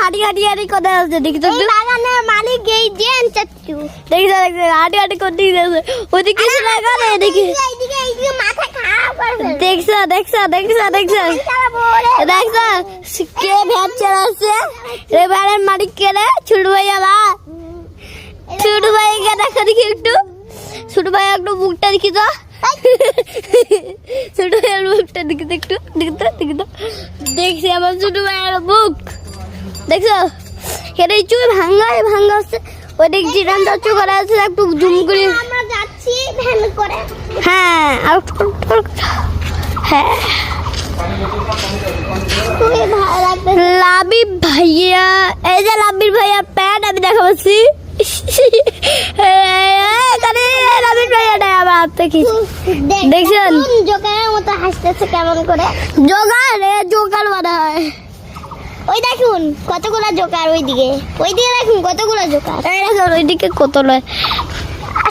হাঁটি হাঁটি হাঁটি কোথায় আছে দেখি তো। বাগানের মালিক এই জেন চাচ্চু। দেখি তো দেখি হাঁটি হাঁটি করতে গেছে ওদিকে কিছু লাগা নেই দেখি। দেখছ দেখছ দেখছ দেখছ। রে। দেখছ কে ভ্যান চালাচ্ছে? এবারের মালিক কে রে? ছোট ভাই আলা। ছোট ভাইকে দেখো দেখি একটু। ছোট ভাই একটু মুখটা দেখি তো। ছোট ভাইয়ের মুখটা দেখি তো একটু। দেখি তো দেখি তো। দেখছি আমার ছোট ভাইয়ের মুখ দেখছ? এটা চুই ভাঙ্গা ভাঙ্গা আছে ওই দিক জিরানটা চু করা আছে একটু জুম করে। আমরা যাচ্ছি ভ্যান করে। হ্যাঁ আর হ্যাঁ। লাবিব ভাইয়া এই যে লাবিব ভাইয়া প্যান্ট আমি দেখাচ্ছি। এখানে লাবিব ভাইয়া নেই আমার হাত থেকে দেখছেন? জোকারের মতো হাসতেছে কেমন করে। জোগাড় জোগাড় বানা ওই দেখুন কতগুলো জোকার ওইদিকে। ওইদিকে দেখুন কতগুলো জোকার। এই দেখো ওইদিকে কত নয়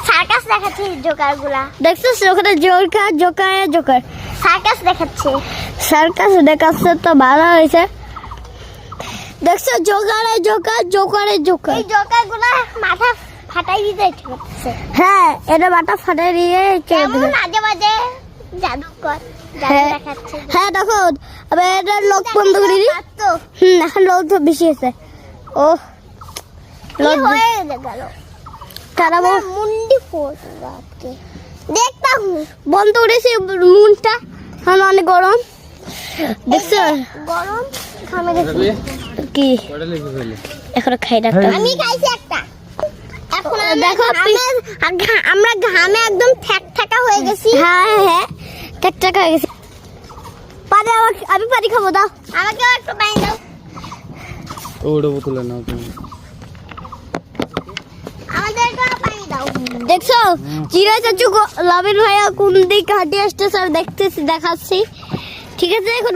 সার্কাস দেখাচ্ছে জোকারগুলা দেখছ ওখানে জোকার জোকার জোকার। সার্কাস দেখাচ্ছে। সার্কাস দেখাচ্ছে তো ভালো হয়েছে। দেখছ জোগাড়ে জোকার জোকারে জোকার। এই জোকারগুলা মাথা ফাটাই দিতে হ্যাঁ এটা বাটা ফাটাই দিয়ে কেমন দিবে। মাঝে মাঝে জাদুকর জাদু হ্যাঁ। হ্যাঁ দেখো এটা লোক বন্ধ করে হুম এখন লোক তো বেশি আছে। ও কি লোক হয়ে গেল? খারাপ আমার মুন্ডি ফোট বাপকে দেখতা হুঁ বন্ধ করেছি মুনটা এখন অনেক গরম। দেখছ? গরম। ঘামে কি? এখনও খাই না আমি খাইছি একটা। এখন দেখো আমরা ঘামে একদম ঠ্যাক ঠেকা হয়ে গেছি। হ্যাঁ হ্যাঁ। হয়ে গেছে। পানি আমি পানি খাব দাও। একটু পানি দাও। ওটা বোতলে নাও তুমি। আমাদেরকেও পানি দাও। দেখছ? চিরা চাচু লাভিন ভাইয়া কোন দিকে হাঁটিয়ে আসছে স্যার দেখতেছি দেখাচ্ছি। ঠিক আছে এখন